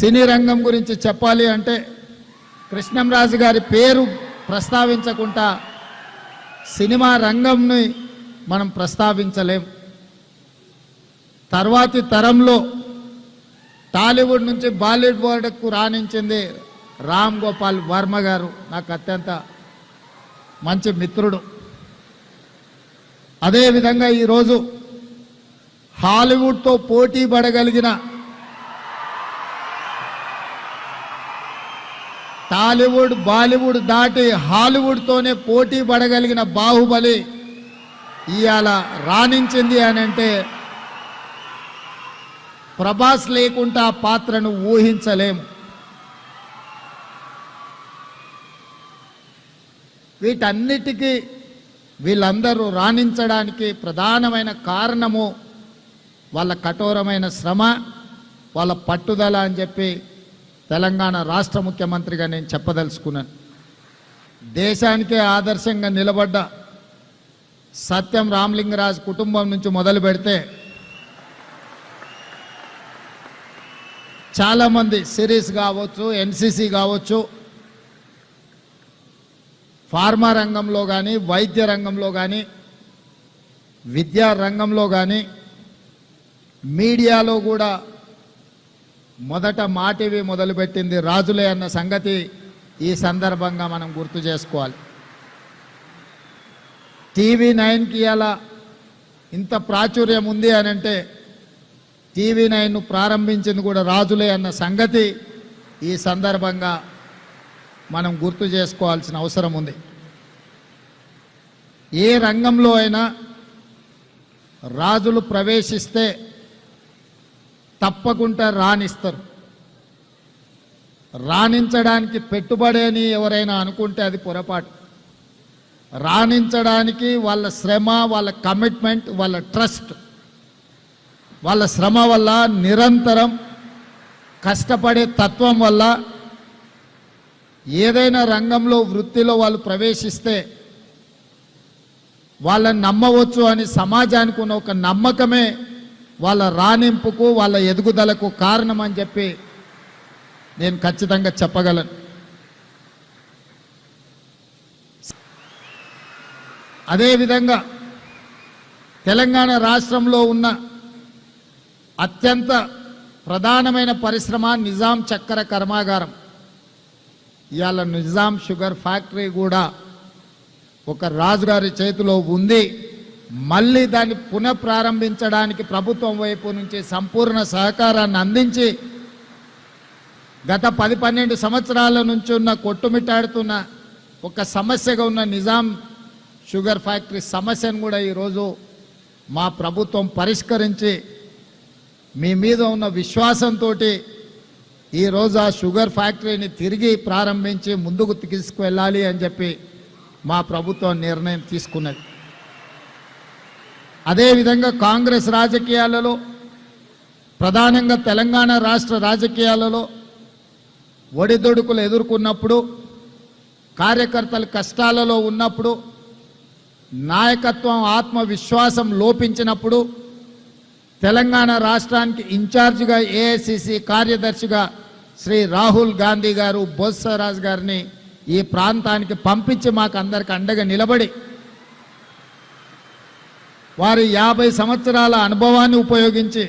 సినీ రంగం గురించి చెప్పాలి అంటే కృష్ణంరాజు గారి పేరు ప్రస్తావించకుండా సినిమా రంగంని మనం ప్రస్తావించలేం. తర్వాతి తరంలో టాలీవుడ్ నుంచి బాలీవుడ్ వరకు రాణించింది రామ్ గోపాల్ వర్మ గారు. నాకు అత్యంత మంచి మిత్రుడు. అదేవిధంగా ఈరోజు హాలీవుడ్తో పోటీ పడగలిగిన టాలీవుడ్ బాలీవుడ్ దాటి హాలీవుడ్తోనే పోటీ పడగలిగిన బాహుబలి ఇవాళ రాణించింది అని అంటే ప్రభాస్ లేకుండా పాత్రను ఊహించలేము వీటన్నిటికీ వీళ్ళందరూ రాణించడానికి ప్రధానమైన కారణము వాళ్ళ కఠోరమైన శ్రమ వాళ్ళ పట్టుదల అని చెప్పి తెలంగాణ రాష్ట్ర ముఖ్యమంత్రిగా నేను చెప్పదలుచుకున్నాను. దేశానికే ఆదర్శంగా నిలబడ్డ సత్యం రామలింగరాజు కుటుంబం నుంచి మొదలు పెడితే చాలామంది సిరీస్ కావచ్చు ఎన్సిసి కావచ్చు ఫార్మా రంగంలో కానీ వైద్య రంగంలో కానీ విద్యా రంగంలో కానీ మీడియాలో కూడా మొదట మాటివి మొదలుపెట్టింది రాజులే అన్న సంగతి ఈ సందర్భంగా మనం గుర్తు చేసుకోవాలి. టీవీ నైన్కి అలా ఇంత ప్రాచుర్యం ఉంది అని అంటే టీవీ నైన్ను ప్రారంభించింది కూడా రాజులే అన్న సంగతి ఈ సందర్భంగా మనం గుర్తు చేసుకోవాల్సిన అవసరం ఉంది. ఏ రంగంలో అయినా రాజులు ప్రవేశిస్తే తప్పకుండా రాణిస్తారు. రాణించడానికి పెట్టుబడి అని ఎవరైనా అనుకుంటే అది పొరపాటు. రాణించడానికి వాళ్ళ శ్రమ వాళ్ళ కమిట్మెంట్ వాళ్ళ ట్రస్ట్ వాళ్ళ శ్రమ వల్ల నిరంతరం కష్టపడే తత్వం వల్ల ఏదైనా రంగంలో వృత్తిలో వాళ్ళు ప్రవేశిస్తే వాళ్ళని నమ్మవచ్చు అని సమాజానికి ఉన్న ఒక నమ్మకమే వాళ్ళ రాణింపుకు వాళ్ళ ఎదుగుదలకు కారణం అని చెప్పి నేను ఖచ్చితంగా చెప్పగలను. అదేవిధంగా తెలంగాణ రాష్ట్రంలో ఉన్న అత్యంత ప్రధానమైన పరిశ్రమ నిజాం చక్కెర కర్మాగారం. ఇవాళ నిజాం షుగర్ ఫ్యాక్టరీ కూడా ఒక రాజుగారి చేతిలో ఉంది. మళ్ళీ దాన్ని పునఃప్రారంభించడానికి ప్రభుత్వం వైపు నుంచి సంపూర్ణ సహకారాన్ని అందించి గత పది పన్నెండు సంవత్సరాల నుంచి ఉన్న కొట్టుమిట్టాడుతున్న ఒక సమస్యగా ఉన్న నిజాం షుగర్ ఫ్యాక్టరీ సమస్యను కూడా ఈరోజు మా ప్రభుత్వం పరిష్కరించి మీ మీద ఉన్న విశ్వాసంతో ఈరోజు ఆ షుగర్ ఫ్యాక్టరీని తిరిగి ప్రారంభించి ముందుకు తీసుకువెళ్ళాలి అని చెప్పి మా ప్రభుత్వం నిర్ణయం తీసుకున్నది. అదేవిధంగా కాంగ్రెస్ రాజకీయాలలో ప్రధానంగా తెలంగాణ రాష్ట్ర రాజకీయాలలో ఒడిదొడుకులు ఎదుర్కొన్నప్పుడు కార్యకర్తలు కష్టాలలో ఉన్నప్పుడు నాయకత్వం ఆత్మవిశ్వాసం లోపించినప్పుడు తెలంగాణ రాష్ట్రానికి ఇన్ఛార్జిగా ఏఐసిసి కార్యదర్శిగా శ్రీ రాహుల్ గాంధీ గారు బొత్సరాజ్ గారిని ఈ ప్రాంతానికి పంపించి మాకు అందరికి అండగా నిలబడి వారి యాభై సంవత్సరాల అనుభవాన్ని ఉపయోగించి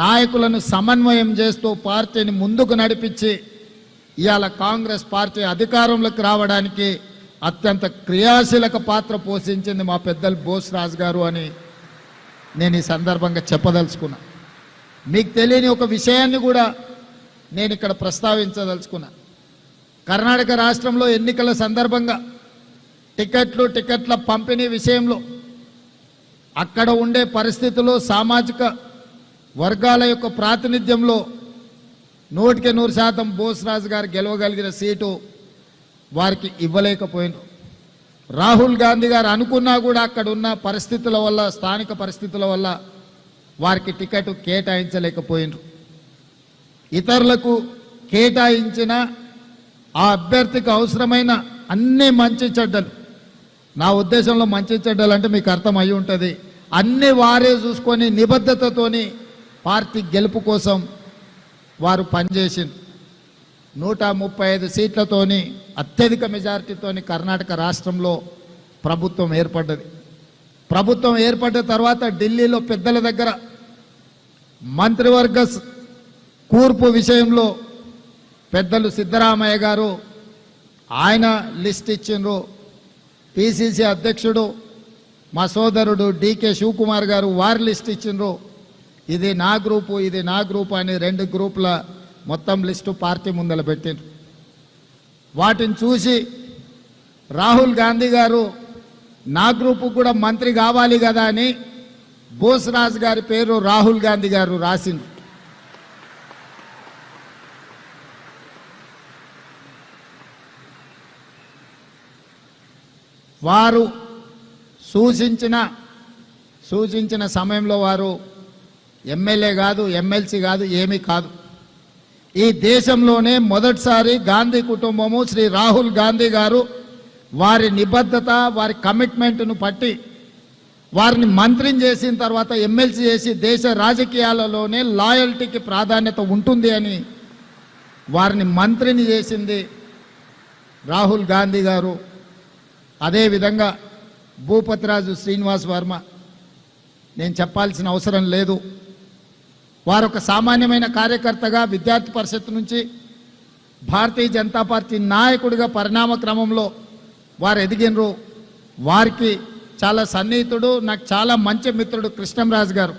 నాయకులను సమన్వయం చేస్తూ పార్టీని ముందుకు నడిపించి ఇవాళ కాంగ్రెస్ పార్టీ అధికారంలోకి రావడానికి అత్యంత క్రియాశీలక పాత్ర పోషించింది మా పెద్దలు బోస్ రాజు గారు అని నేను ఈ సందర్భంగా చెప్పదలుచుకున్నా. మీకు తెలియని ఒక విషయాన్ని కూడా నేను ఇక్కడ ప్రస్తావించదలుచుకున్నా. కర్ణాటక రాష్ట్రంలో ఎన్నికల సందర్భంగా టికెట్లు టికెట్ల పంపిణీ విషయంలో అక్కడ ఉండే పరిస్థితులు సామాజిక వర్గాల యొక్క ప్రాతినిధ్యంలో నూటికి నూరు శాతం బోస్రాజు గారు గెలవగలిగిన సీటు వారికి ఇవ్వలేకపోయింది రాహుల్ గాంధీ గారు అనుకున్నా కూడా అక్కడ ఉన్న పరిస్థితుల వల్ల స్థానిక పరిస్థితుల వల్ల వారికి టికెట్ కేటాయించలేకపోయినరు. ఇతరులకు కేటాయించిన ఆ అభ్యర్థికి అవసరమైన అన్ని మంచి చెడ్డలు నా ఉద్దేశంలో మంచి చెడ్డలు అంటే మీకు అర్థం అయి ఉంటుంది. అన్ని వారే చూసుకొని నిబద్ధతతోని పార్టీ గెలుపు కోసం వారు పనిచేసింది నూట ముప్పై ఐదు సీట్లతోని అత్యధిక మెజారిటీతోని కర్ణాటక రాష్ట్రంలో ప్రభుత్వం ఏర్పడ్డది. ప్రభుత్వం ఏర్పడ్డ తర్వాత ఢిల్లీలో పెద్దల దగ్గర మంత్రివర్గ కూర్పు విషయంలో పెద్దలు సిద్ధరామయ్య గారు ఆయన లిస్ట్ ఇచ్చిండ్రు. పిసిసి అధ్యక్షుడు మా సోదరుడు డికే శివకుమార్ గారు వారి లిస్ట్ ఇచ్చిండ్రు. ఇది నా గ్రూపు ఇది నా గ్రూపు అని రెండు గ్రూపుల మొత్తం లిస్టు పార్టీ ముందల పెట్టిండ్రు. వాటిని చూసి రాహుల్ గాంధీ గారు నా గ్రూపు కూడా మంత్రి కావాలి కదా అని బోస్రాజ్ గారి పేరు రాహుల్ గాంధీ గారు రాసింది వారు సూచించిన సూచించిన సమయంలో వారు ఎమ్మెల్యే కాదు ఎమ్మెల్సీ కాదు ఏమీ కాదు. ఈ దేశంలోనే మొదటిసారి గాంధీ కుటుంబము శ్రీ రాహుల్ గాంధీ గారు వారి నిబద్ధత వారి కమిట్మెంట్ను పట్టి వారిని మంత్రిని చేసిన తర్వాత ఎమ్మెల్సీ చేసి దేశ రాజకీయాలలోనే లాయల్టీకి ప్రాధాన్యత ఉంటుంది అని వారిని మంత్రిని చేసింది రాహుల్ గాంధీ గారు. అదేవిధంగా భూపతిరాజు శ్రీనివాస్ వర్మ నేను చెప్పాల్సిన అవసరం లేదు. వారు ఒక సామాన్యమైన కార్యకర్తగా విద్యార్థి పరిషత్ నుంచి భారతీయ జనతా పార్టీ నాయకుడిగా పరిణామ క్రమంలో వారు ఎదిగినరు. వారికి చాలా సన్నిహితుడు నాకు చాలా మంచి మిత్రుడు కృష్ణంరాజు గారు.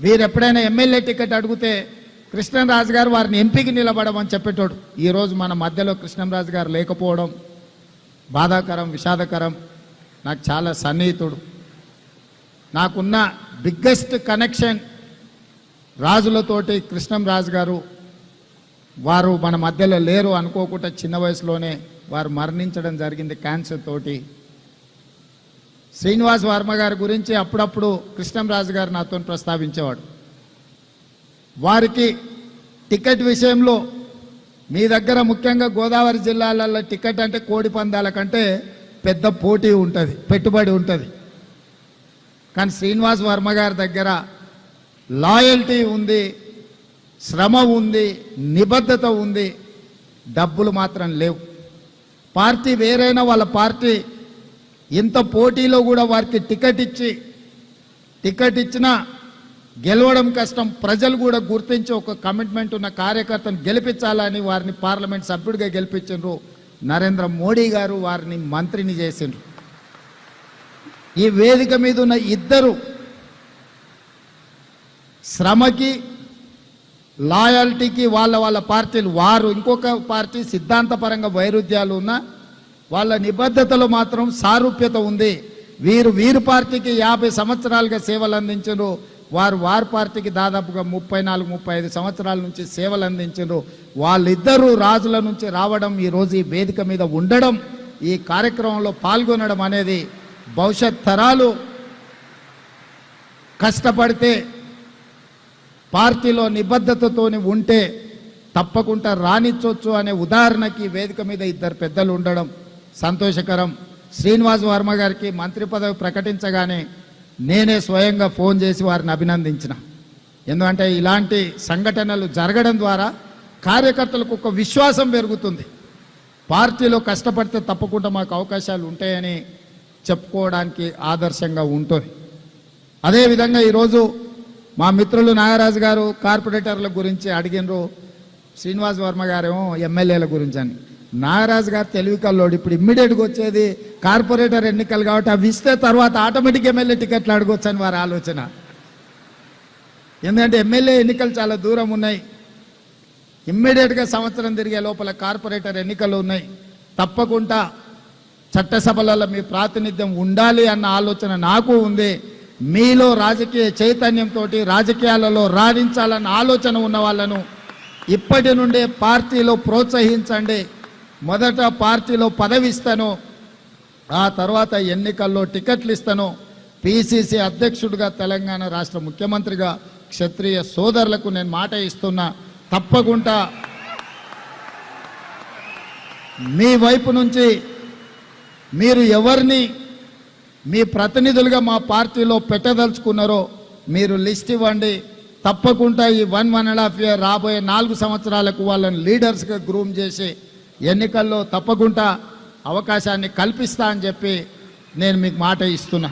వీరు ఎప్పుడైనా ఎమ్మెల్యే టికెట్ అడిగితే కృష్ణంరాజు గారు వారిని ఎంపీకి నిలబడమని చెప్పేటోడు. ఈరోజు మన మధ్యలో కృష్ణంరాజు గారు లేకపోవడం బాధాకరం విషాదకరం. నాకు చాలా సన్నిహితుడు. నాకున్న బిగ్గెస్ట్ కనెక్షన్ రాజులతోటి కృష్ణం రాజు గారు వారు మన మధ్యలో లేరు అనుకోకుండా చిన్న వయసులోనే వారు మరణించడం జరిగింది క్యాన్సర్ తోటి. శ్రీనివాస్ వర్మ గారి గురించి అప్పుడప్పుడు కృష్ణంరాజు గారు నాతో ప్రస్తావించేవాడు. వారికి టికెట్ విషయంలో మీ దగ్గర ముఖ్యంగా గోదావరి జిల్లాలలో టికెట్ అంటే కోడి పందాల కంటే పెద్ద పోటీ ఉంటుంది పెట్టుబడి ఉంటుంది. కానీ శ్రీనివాస్ వర్మ గారి దగ్గర లాయల్టీ ఉంది శ్రమ ఉంది నిబద్ధత ఉంది డబ్బులు మాత్రం లేవు. పార్టీ వేరైనా వాళ్ళ పార్టీ ఇంత పోటీలో కూడా వారికి టికెట్ ఇచ్చి టికెట్ ఇచ్చినా గెలవడం కష్టం. ప్రజలు కూడా గుర్తించి ఒక కమిట్మెంట్ ఉన్న కార్యకర్తను గెలిపించాలని వారిని పార్లమెంట్ సభ్యుడిగా గెలిపించారు నరేంద్ర మోడీ గారు వారిని మంత్రిని చేసిండ్రు. ఈ వేదిక మీద ఉన్న ఇద్దరు శ్రమకి లాయల్టీకి వాళ్ళ వాళ్ళ పార్టీలు వారు ఇంకొక పార్టీ సిద్ధాంతపరంగా వైరుధ్యాలు ఉన్న వాళ్ళ నిబద్ధతలో మాత్రం సారూప్యత ఉంది. వీరు వీరు పార్టీకి యాభై సంవత్సరాలుగా సేవలు అందించారు వారు వార్ పార్టీకి దాదాపుగా ముప్పై నాలుగు ముప్పై ఐదు సంవత్సరాల నుంచి సేవలు అందించారు వాళ్ళిద్దరూ రాజుల నుంచి రావడం ఈరోజు ఈ వేదిక మీద ఉండడం ఈ కార్యక్రమంలో పాల్గొనడం అనేది భవిష్యత్ తరాలు కష్టపడితే పార్టీలో నిబద్ధతతోని ఉంటే తప్పకుండా రాణించవచ్చు అనే ఉదాహరణకి వేదిక మీద ఇద్దరు పెద్దలు ఉండడం సంతోషకరం. శ్రీనివాస్ వర్మ గారికి మంత్రి పదవి ప్రకటించగానే నేనే స్వయంగా ఫోన్ చేసి వారిని అభినందించిన. ఎందుకంటే ఇలాంటి సంఘటనలు జరగడం ద్వారా కార్యకర్తలకు ఒక విశ్వాసం పెరుగుతుంది. పార్టీలో కష్టపడితే తప్పకుండా మాకు అవకాశాలు ఉంటాయని చెప్పుకోవడానికి ఆదర్శంగా ఉంటుంది. అదేవిధంగా ఈరోజు మా మిత్రులు నాగరాజు గారు కార్పొరేటర్ల గురించి అడిగినరు. శ్రీనివాస్ వర్మ గారేమో ఎమ్మెల్యేల గురించి అని. నాగరాజు గారు తెలివి కల్లోడు. ఇప్పుడు ఇమ్మీడియట్గా వచ్చేది కార్పొరేటర్ ఎన్నికలు కాబట్టి అవి ఇస్తే తర్వాత ఆటోమేటిక్ ఎమ్మెల్యే టికెట్లు అడగొచ్చు అని వారి ఆలోచన. ఎందుకంటే ఎమ్మెల్యే ఎన్నికలు చాలా దూరం ఉన్నాయి. ఇమ్మీడియట్గా సంవత్సరం తిరిగే లోపల కార్పొరేటర్ ఎన్నికలు ఉన్నాయి. తప్పకుండా చట్టసభలలో మీ ప్రాతినిధ్యం ఉండాలి అన్న ఆలోచన నాకు ఉంది. మీలో రాజకీయ చైతన్యంతో రాజకీయాలలో రాణించాలన్న ఆలోచన ఉన్న వాళ్ళను ఇప్పటి నుండే పార్టీలో ప్రోత్సహించండి. మొదట పార్టీలో పదవి ఇస్తాను ఆ తర్వాత ఎన్నికల్లో టికెట్లు ఇస్తాను పిసిసి అధ్యక్షుడిగా తెలంగాణ రాష్ట్ర ముఖ్యమంత్రిగా క్షత్రియ సోదరులకు నేను మాట ఇస్తున్నా. తప్పకుండా మీ వైపు నుంచి మీరు ఎవరిని మీ ప్రతినిధులుగా మా పార్టీలో పెట్టదలుచుకున్నారో మీరు లిస్ట్ ఇవ్వండి. తప్పకుండా ఈ one one and half year రాబోయే నాలుగు సంవత్సరాలకు వాళ్ళని లీడర్స్గా గ్రూమ్ చేసి ఎన్నికల్లో తప్పకుండా అవకాశాన్ని కల్పిస్తా అని చెప్పి నేను మీకు మాట ఇస్తున్నా.